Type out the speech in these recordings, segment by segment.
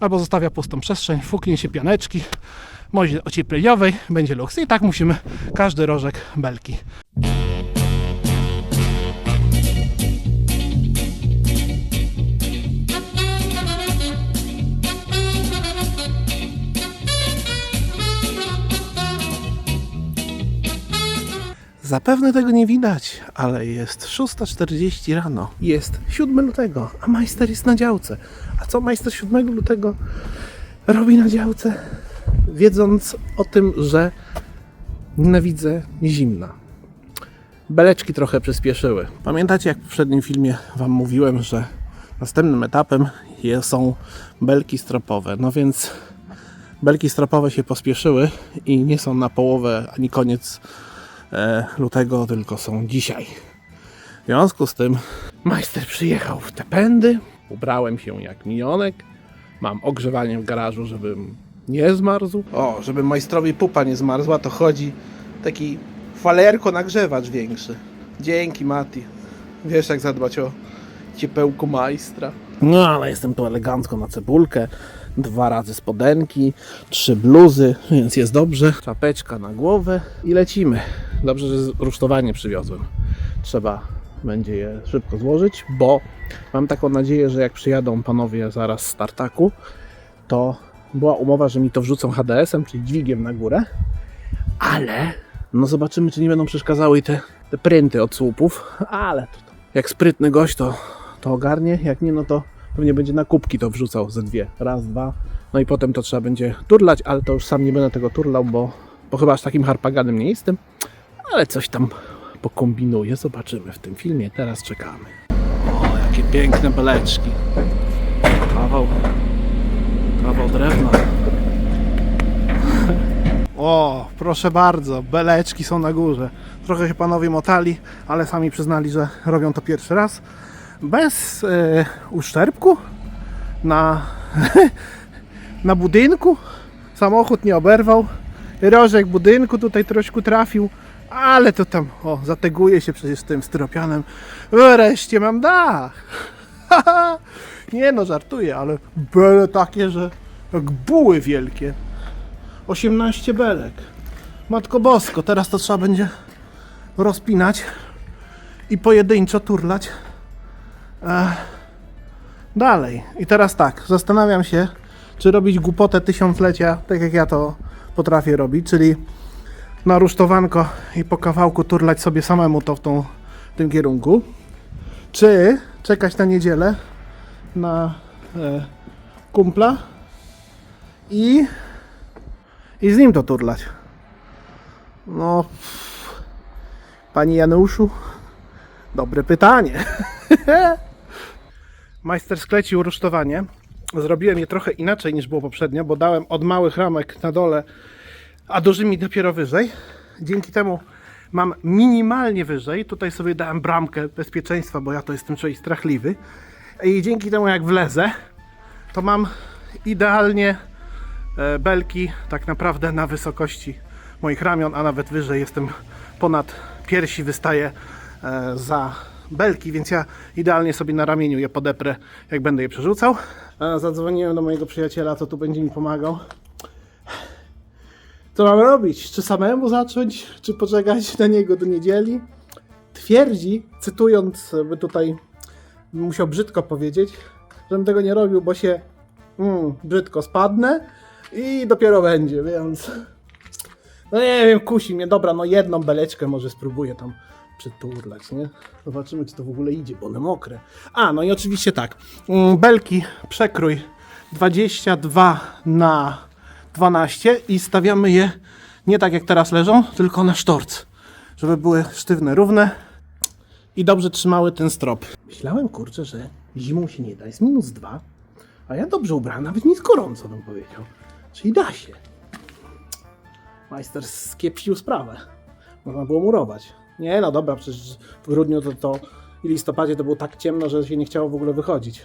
albo zostawia pustą przestrzeń, fuknie się pianeczki, moździe ociepleniowej, będzie luks. I tak musimy każdy rożek belki. Zapewne tego nie widać, ale jest 6.40 rano. Jest 7 lutego, a majster jest na działce. A co majster 7 lutego robi na działce? Wiedząc o tym, że nienawidzę zimna. Beleczki trochę przyspieszyły. Pamiętacie, jak w poprzednim filmie Wam mówiłem, że następnym etapem są belki stropowe. No więc belki stropowe się pospieszyły i nie są na połowę ani koniec e, lutego, tylko są dzisiaj. W związku z tym majster przyjechał w te pędy, ubrałem się jak minionek, mam ogrzewanie w garażu, żebym nie zmarzł. O, żeby majstrowi pupa nie zmarzła, to chodzi taki falerko nagrzewacz większy. Dzięki Mati. Wiesz jak zadbać o ciepełku majstra. No ale jestem tu elegancko na cebulkę. Dwa razy spodenki, trzy bluzy, więc jest dobrze. Czapeczka na głowę i lecimy. Dobrze, że rusztowanie przywiozłem. Trzeba będzie je szybko złożyć, bo mam taką nadzieję, że jak przyjadą panowie zaraz z tartaku, to była umowa, że mi to wrzucą HDS-em, czyli dźwigiem na górę, ale no zobaczymy, czy nie będą przeszkadzały te, te prynty od słupów, ale to, to, jak sprytny gość to, to ogarnie, jak nie, no to pewnie będzie na kubki to wrzucał ze dwie, raz, dwa, no i potem to trzeba będzie turlać, ale to już sam nie będę tego turlał, bo, bo chyba aż takim harpaganem nie jestem, ale coś tam pokombinuję, zobaczymy w tym filmie, teraz czekamy. Piękne beleczki. Kawał, kawał drewna. O, proszę bardzo, beleczki są na górze. Trochę się panowie motali, ale sami przyznali, że robią to pierwszy raz. Bez e, uszczerbku na, na budynku. Samochód nie oberwał. Rożek budynku tutaj troszkę trafił, ale to tam, o, zateguje się przecież tym styropianem. Wreszcie mam dach. nie no, żartuję, ale bele takie, że jak buły wielkie. 18 belek. Matko Bosko, teraz to trzeba będzie rozpinać i pojedynczo turlać. Ech. Dalej. I teraz tak, zastanawiam się, czy robić głupotę tysiąclecia, tak jak ja to potrafię robić, czyli na rusztowanko i po kawałku turlać sobie samemu to w, tą, w tym kierunku, czy czekać na niedzielę na e, kumpla i i z nim to turlać. No, panie Januszu, dobre pytanie. Majster sklecił rusztowanie. Zrobiłem je trochę inaczej niż było poprzednio, bo dałem od małych ramek na dole, a dużymi dopiero wyżej. Dzięki temu mam minimalnie wyżej. Tutaj sobie dałem bramkę bezpieczeństwa, bo ja to jestem człowiek strachliwy. I dzięki temu jak wlezę, to mam idealnie e, belki tak naprawdę na wysokości moich ramion, a nawet wyżej jestem ponad piersi, wystaję e, za belki, więc ja idealnie sobie na ramieniu je podeprę, jak będę je przerzucał. Zadzwoniłem do mojego przyjaciela, co tu będzie mi pomagał. Co mam robić? Czy samemu zacząć, czy poczekać na niego do niedzieli? Twierdzi, cytując, by tutaj musiał brzydko powiedzieć, żebym tego nie robił, bo się mm, brzydko spadnę i dopiero będzie, więc no nie wiem, kusi mnie, dobra, no jedną beleczkę może spróbuję tam przyturlać, nie? Zobaczymy, czy to w ogóle idzie, bo one mokre. A, no i oczywiście tak, mm, belki przekrój 22 na 12 i stawiamy je nie tak jak teraz leżą, tylko na sztorc, żeby były sztywne, równe i dobrze trzymały ten strop. Myślałem, kurczę, że zimą się nie da, jest minus dwa, a ja dobrze ubrany, nawet jest gorąco, bym powiedział. Czyli da się. Majster skiepścił sprawę. Można było murować. Nie no dobra, przecież w grudniu to, to i listopadzie to było tak ciemno, że się nie chciało w ogóle wychodzić.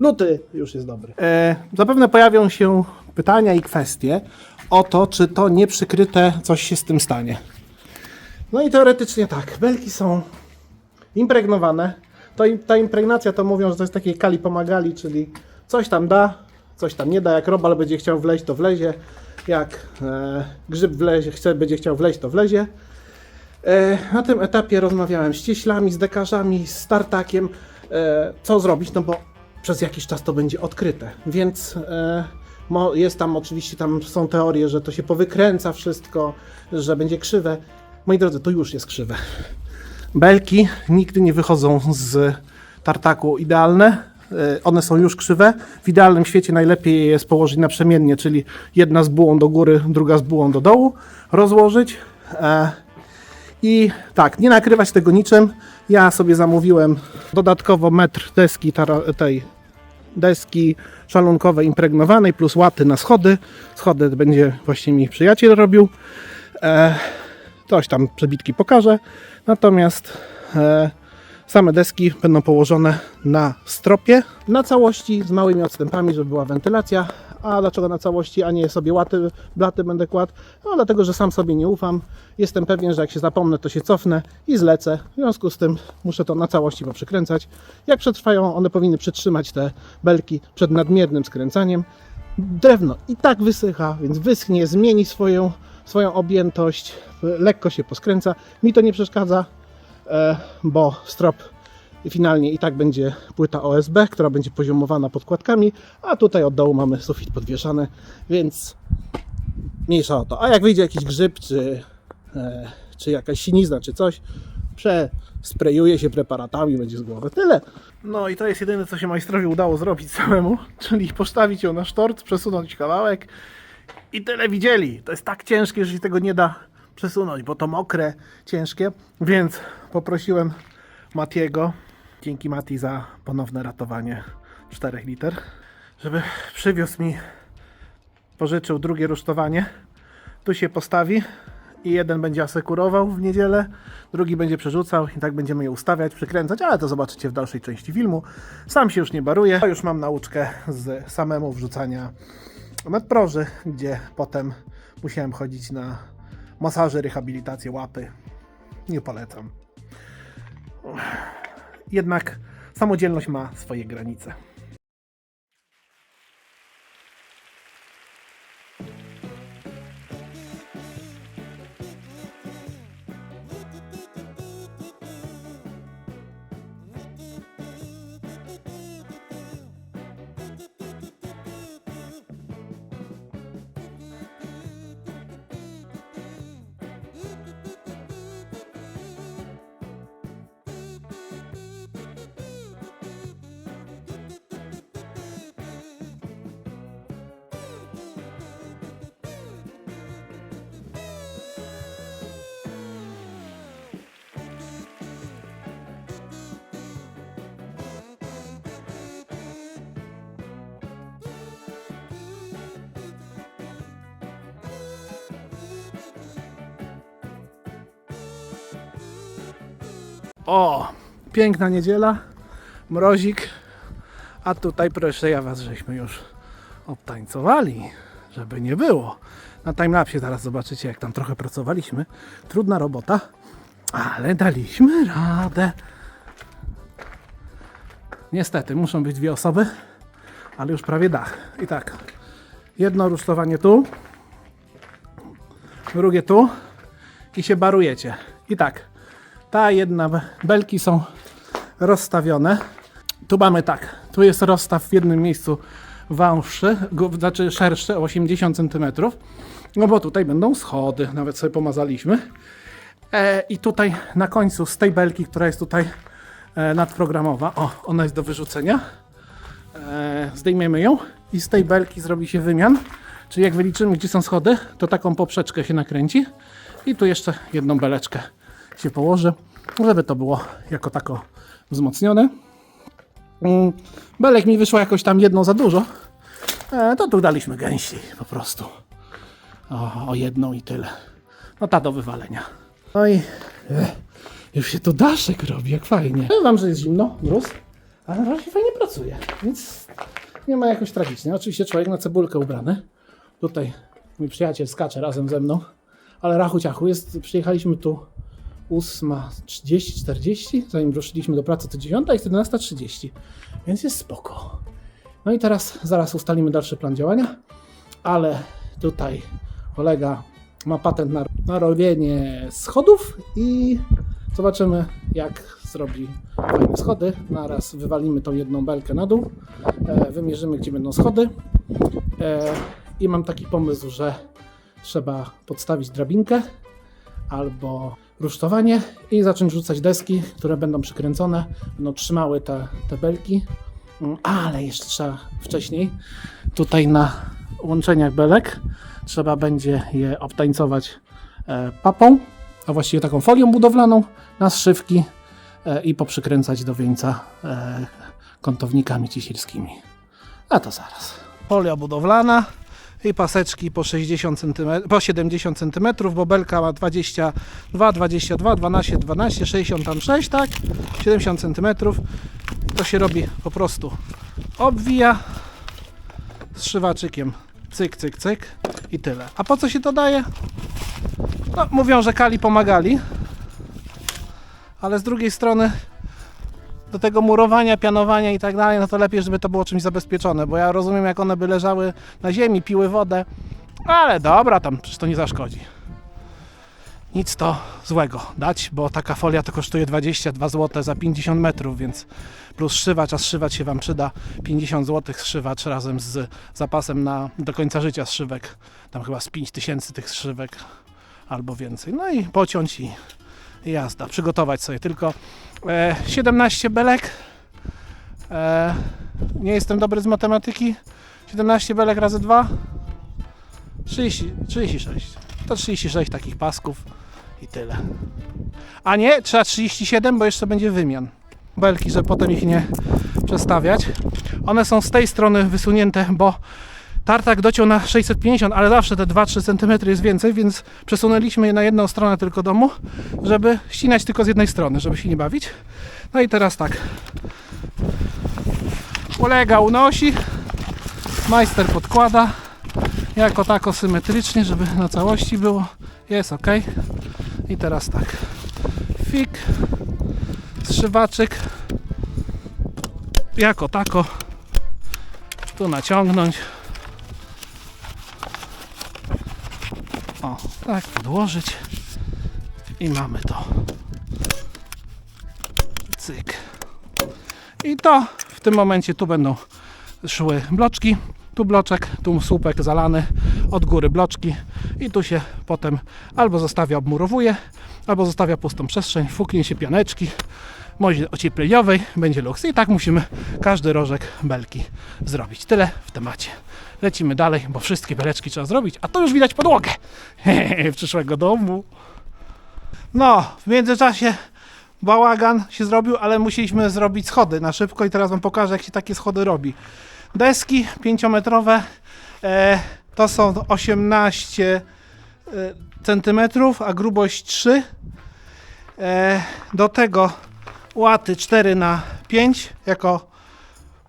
Luty już jest dobry. E, zapewne pojawią się pytania i kwestie o to, czy to nieprzykryte coś się z tym stanie. No i teoretycznie tak, belki są impregnowane. To, ta impregnacja to mówią, że to jest takiej kali pomagali, czyli coś tam da coś tam nie da. Jak robal będzie chciał wleźć, to wlezie. Jak e, grzyb wlezie, chce, będzie chciał wleźć, to wlezie. E, na tym etapie rozmawiałem z cieślami, z dekarzami, z startakiem, e, co zrobić, no bo przez jakiś czas to będzie odkryte. Więc e, jest tam oczywiście, tam są teorie, że to się powykręca wszystko, że będzie krzywe. Moi drodzy, to już jest krzywe. Belki nigdy nie wychodzą z tartaku idealne. E, One są już krzywe. W idealnym świecie najlepiej je jest położyć naprzemiennie, czyli jedna z bułą do góry, druga z bułą do dołu, rozłożyć. E, I tak, nie nakrywać tego niczym. Ja sobie zamówiłem dodatkowo metr deski tej deski szalunkowej impregnowanej plus łaty na schody. Schody będzie właśnie mi przyjaciel robił. E, coś tam przebitki pokażę. Natomiast e, same deski będą położone na stropie, na całości z małymi odstępami, żeby była wentylacja. A dlaczego na całości, a nie sobie łaty, blaty będę kładł? No dlatego, że sam sobie nie ufam. Jestem pewien, że jak się zapomnę, to się cofnę i zlecę. W związku z tym muszę to na całości poprzykręcać. Jak przetrwają, one powinny przytrzymać te belki przed nadmiernym skręcaniem. Drewno i tak wysycha, więc wyschnie, zmieni swoją, swoją objętość, lekko się poskręca. Mi to nie przeszkadza, e, bo strop finalnie i tak będzie płyta OSB, która będzie poziomowana podkładkami, a tutaj od dołu mamy sufit podwieszany, więc mniejsza o to. A jak wyjdzie jakiś grzyb, czy, e, czy jakaś sinizna, czy coś, przesprejuje się preparatami, będzie z głowy. Tyle. No i to jest jedyne, co się majstrowi udało zrobić samemu, czyli postawić ją na sztort, przesunąć kawałek i tyle widzieli. To jest tak ciężkie, że się tego nie da przesunąć, bo to mokre, ciężkie, więc poprosiłem Matiego, dzięki Mati za ponowne ratowanie 4 liter, żeby przywiózł mi, pożyczył drugie rusztowanie. Tu się postawi i jeden będzie asekurował w niedzielę, drugi będzie przerzucał i tak będziemy je ustawiać, przykręcać, ale to zobaczycie w dalszej części filmu. Sam się już nie baruję, już mam nauczkę z samemu wrzucania nadproży, gdzie potem musiałem chodzić na masaże, rehabilitację łapy. Nie polecam. Jednak samodzielność ma swoje granice. O, piękna niedziela, mrozik, a tutaj proszę ja was, żeśmy już obtańcowali, żeby nie było. Na timelapsie zaraz zobaczycie, jak tam trochę pracowaliśmy. Trudna robota, ale daliśmy radę. Niestety, muszą być dwie osoby, ale już prawie dach. I tak, jedno rusztowanie tu, drugie tu i się barujecie. I tak, ta jedna, belki są rozstawione. Tu mamy tak, tu jest rozstaw w jednym miejscu wąższy, znaczy szerszy o 80 cm. No bo tutaj będą schody, nawet sobie pomazaliśmy. E, I tutaj na końcu z tej belki, która jest tutaj e, nadprogramowa, o, ona jest do wyrzucenia. E, zdejmiemy ją i z tej belki zrobi się wymian. Czyli jak wyliczymy, gdzie są schody, to taką poprzeczkę się nakręci i tu jeszcze jedną beleczkę się położy, żeby to było jako tako wzmocnione. Mm, Belek mi wyszło jakoś tam jedną za dużo, e, to tu daliśmy gęściej po prostu. O, o jedną i tyle. No ta do wywalenia. No i e, już się tu daszek robi, jak fajnie. Wam, że jest zimno, mróz, ale na razie fajnie pracuje, więc nie ma jakoś tragicznie. Oczywiście człowiek na cebulkę ubrany. Tutaj mój przyjaciel skacze razem ze mną, ale rachu ciachu jest, przyjechaliśmy tu 8.30, 40, zanim ruszyliśmy do pracy to 9, jest 11.30, więc jest spoko. No i teraz zaraz ustalimy dalszy plan działania, ale tutaj kolega ma patent na, na robienie schodów i zobaczymy jak zrobi fajne schody. Naraz wywalimy tą jedną belkę na dół, e, wymierzymy gdzie będą schody e, i mam taki pomysł, że trzeba podstawić drabinkę albo rusztowanie i zacząć rzucać deski, które będą przykręcone, będą trzymały te, te belki. Mm, Ale jeszcze trzeba wcześniej tutaj na łączeniach belek trzeba będzie je obtańcować e, papą, a właściwie taką folią budowlaną na zszywki e, i poprzykręcać do wieńca e, kątownikami ciesielskimi. A to zaraz. Folia budowlana i paseczki po 60 cm, po 70 cm, bo belka ma 22, 22, 12, 12, 66, tak? 70 cm. To się robi po prostu obwija zszywaczykiem cyk, cyk, cyk i tyle. A po co się to daje? No, mówią, że kali pomagali, ale z drugiej strony do tego murowania, pianowania i tak dalej, no to lepiej, żeby to było czymś zabezpieczone, bo ja rozumiem, jak one by leżały na ziemi, piły wodę, ale dobra, tam przecież to nie zaszkodzi. Nic to złego dać, bo taka folia to kosztuje 22 zł za 50 metrów, więc plus szywacz, a zszywać się Wam przyda 50 zł szywacz razem z zapasem na do końca życia szywek, tam chyba z 5000 tych szywek albo więcej. No i pociąć i i jazda, przygotować sobie tylko e, 17 belek. E, nie jestem dobry z matematyki. 17 belek razy 2 30, 36. To 36 takich pasków i tyle. A nie, trzeba 37, bo jeszcze będzie wymian. Belki, żeby potem ich nie przestawiać. One są z tej strony wysunięte, bo tartak dociął na 650, ale zawsze te 2-3 cm jest więcej, więc przesunęliśmy je na jedną stronę tylko domu, żeby ścinać tylko z jednej strony, żeby się nie bawić. No i teraz tak. Kolega unosi, majster podkłada, jako tako symetrycznie, żeby na całości było. Jest ok. I teraz tak. Fik, zszywaczyk, jako tako tu naciągnąć. O, tak podłożyć i mamy to. Cyk. I to w tym momencie tu będą szły bloczki. Tu bloczek, tu słupek zalany, od góry bloczki i tu się potem albo zostawia, obmurowuje, albo zostawia pustą przestrzeń, fuknie się pianeczki, moździe ociepleniowej, będzie luks. I tak musimy każdy rożek belki zrobić. Tyle w temacie. Lecimy dalej, bo wszystkie beleczki trzeba zrobić, a to już widać podłogę przyszłego domu. No, w międzyczasie bałagan się zrobił, ale musieliśmy zrobić schody na szybko i teraz wam pokażę, jak się takie schody robi. Deski 5-metrowe e, to są 18 e, centymetrów, a grubość 3. E, do tego łaty 4 na 5 jako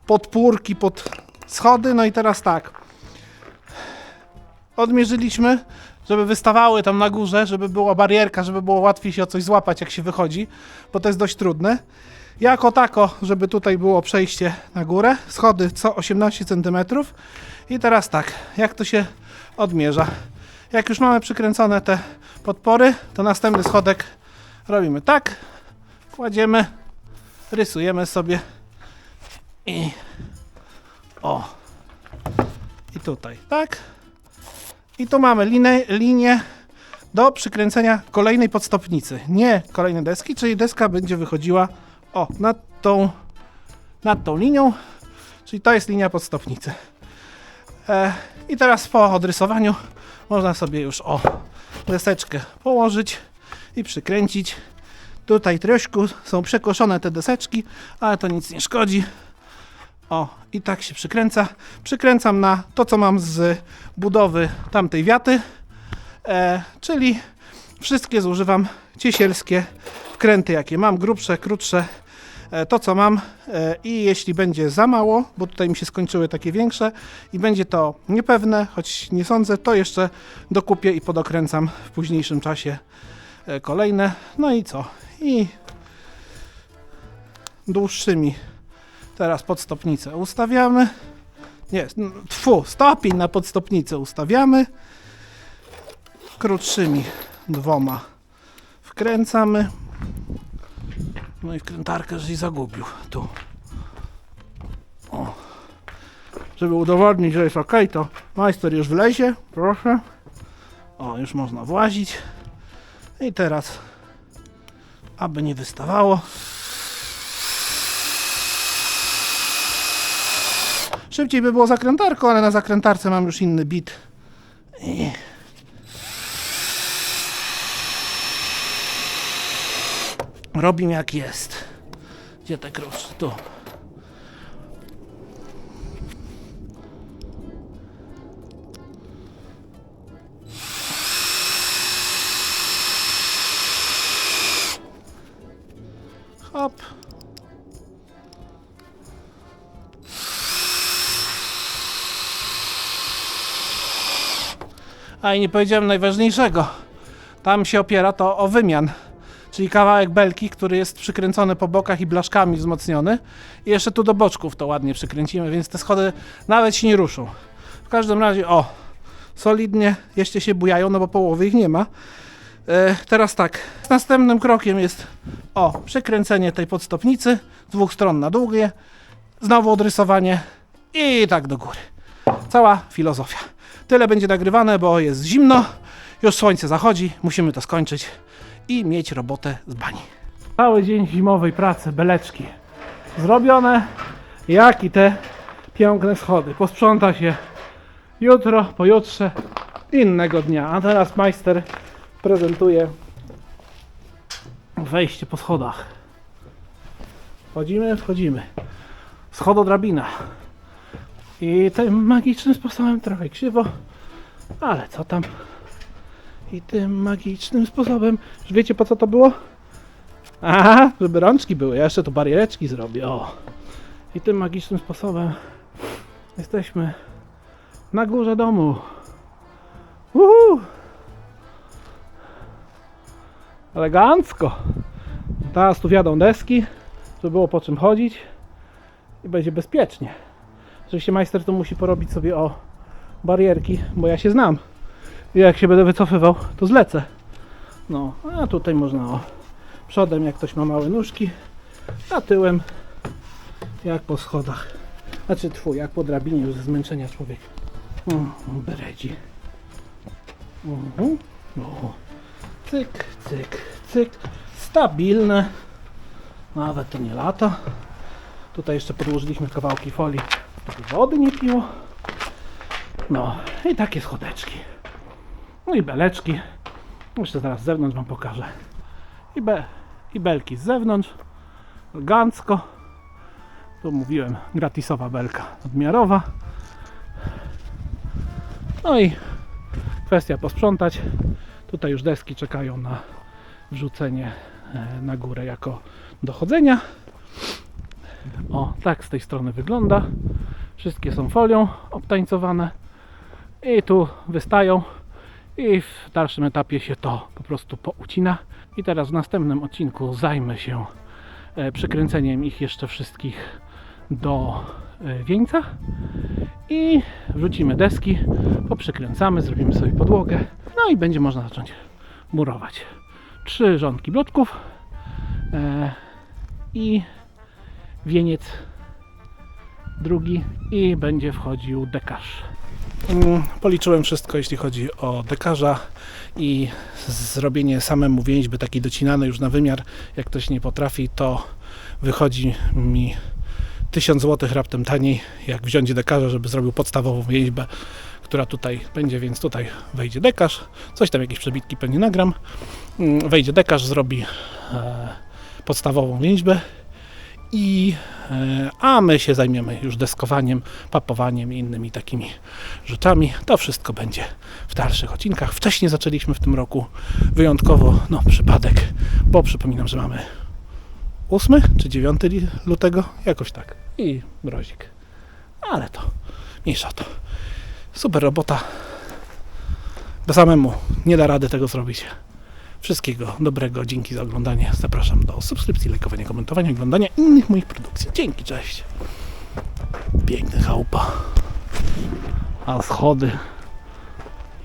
podpórki pod schody. No i teraz tak. Odmierzyliśmy, żeby wystawały tam na górze, żeby była barierka, żeby było łatwiej się o coś złapać, jak się wychodzi, bo to jest dość trudne. Jako tako, żeby tutaj było przejście na górę, schody co 18 cm. I teraz tak, jak to się odmierza? Jak już mamy przykręcone te podpory, to następny schodek robimy tak, kładziemy, rysujemy sobie i o i tutaj, tak i tu mamy linę, linię do przykręcenia kolejnej podstopnicy, nie kolejnej deski, czyli deska będzie wychodziła o, nad tą, nad tą linią, czyli to jest linia podstopnicy. E, I teraz po odrysowaniu można sobie już o deseczkę położyć i przykręcić. Tutaj troszkę są przekoszone te deseczki, ale to nic nie szkodzi. O, i tak się przykręca. Przykręcam na to, co mam z budowy tamtej wiaty, e, czyli wszystkie zużywam ciesielskie wkręty, jakie mam, grubsze, krótsze, e, to co mam e, i jeśli będzie za mało, bo tutaj mi się skończyły takie większe i będzie to niepewne, choć nie sądzę, to jeszcze dokupię i podokręcam w późniejszym czasie kolejne. No i co? I dłuższymi teraz podstopnicę ustawiamy Nie, tfu, stopień na podstopnicę ustawiamy. Krótszymi dwoma wkręcamy. No i wkrętarkę, żeś zagubił. Tu. O. Żeby udowodnić, że jest ok, to majster już wlezie. Proszę. O, już można włazić. I teraz, aby nie wystawało, Szybciej by było zakrętarką, ale na zakrętarce mam już inny bit. I... Robimy jak jest. Gdzie te krusz? Tu. Hop. A i nie powiedziałem najważniejszego. Tam się opiera to o wymian. Czyli kawałek belki, który jest przykręcony po bokach i blaszkami wzmocniony. I jeszcze tu do boczków to ładnie przykręcimy, więc te schody nawet się nie ruszą. W każdym razie, o, solidnie jeszcze się bujają, no bo połowy ich nie ma. E, teraz tak, następnym krokiem jest o, przykręcenie tej podstopnicy dwóch stron na długie, znowu odrysowanie i tak do góry. Cała filozofia. Tyle będzie nagrywane, bo jest zimno, już słońce zachodzi, musimy to skończyć i mieć robotę z bani. Cały dzień zimowej pracy, beleczki zrobione, jak i te piękne schody. Posprząta się jutro, pojutrze, innego dnia. A teraz majster prezentuje wejście po schodach. Wchodzimy, wchodzimy. Schododrabina. I tym magicznym sposobem trochę krzywo, ale co tam? I tym magicznym sposobem. Już wiecie po co to było? Aha, żeby rączki były. Ja jeszcze tu bariereczki zrobię. O. I tym magicznym sposobem jesteśmy na górze domu. Uhu. Elegancko. Teraz tu wiadą deski, żeby było po czym chodzić i będzie bezpiecznie. Oczywiście majster to musi porobić sobie o barierki, bo ja się znam. I jak się będę wycofywał, to zlecę. No, a tutaj można o przodem, jak ktoś ma małe nóżki, a tyłem jak po schodach. Znaczy twój, jak po drabinie już ze zmęczenia człowiek. Mm, Beredzi. Mhm. O. Cyk, cyk, cyk. Stabilne. Nawet to nie lata. Tutaj jeszcze podłożyliśmy kawałki folii, żeby wody nie piło. No i takie schodeczki. No i beleczki. Jeszcze zaraz z zewnątrz wam pokażę. I, be, i belki z zewnątrz. Elegancko. Tu mówiłem, gratisowa belka nadmiarowa. No i kwestia posprzątać. Tutaj już deski czekają na wrzucenie e, na górę jako dochodzenia. O, tak z tej strony wygląda. Wszystkie są folią obtańcowane i tu wystają i w dalszym etapie się to po prostu poucina. I teraz w następnym odcinku zajmę się e, przykręceniem ich jeszcze wszystkich do e, wieńca i wrzucimy deski, poprzykręcamy, zrobimy sobie podłogę, no i będzie można zacząć murować. Trzy rządki bloczków e, i wieniec drugi i będzie wchodził dekarz. Mm, Policzyłem wszystko, jeśli chodzi o dekarza i zrobienie samemu więźby takiej docinanej już na wymiar, jak ktoś nie potrafi, to wychodzi mi 1000 zł raptem taniej, jak wziąć dekarza, żeby zrobił podstawową więźbę, która tutaj będzie, więc tutaj wejdzie dekarz, coś tam jakieś przebitki pewnie nagram, Mm, wejdzie dekarz, zrobi e, podstawową więźbę i e, a my się zajmiemy już deskowaniem, papowaniem i innymi takimi rzeczami. To wszystko będzie w dalszych odcinkach. Wcześniej zaczęliśmy w tym roku wyjątkowo, no przypadek, bo przypominam, że mamy 8 czy 9 li- lutego, jakoś tak. I mrozik. Ale to mniejsza to. Super robota. Bo samemu nie da rady tego zrobić. Wszystkiego dobrego, dzięki za oglądanie. Zapraszam do subskrypcji, lajkowania, komentowania, oglądania innych moich produkcji. Dzięki, cześć. Piękny chałupa. A schody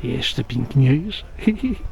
jeszcze piękniejsze.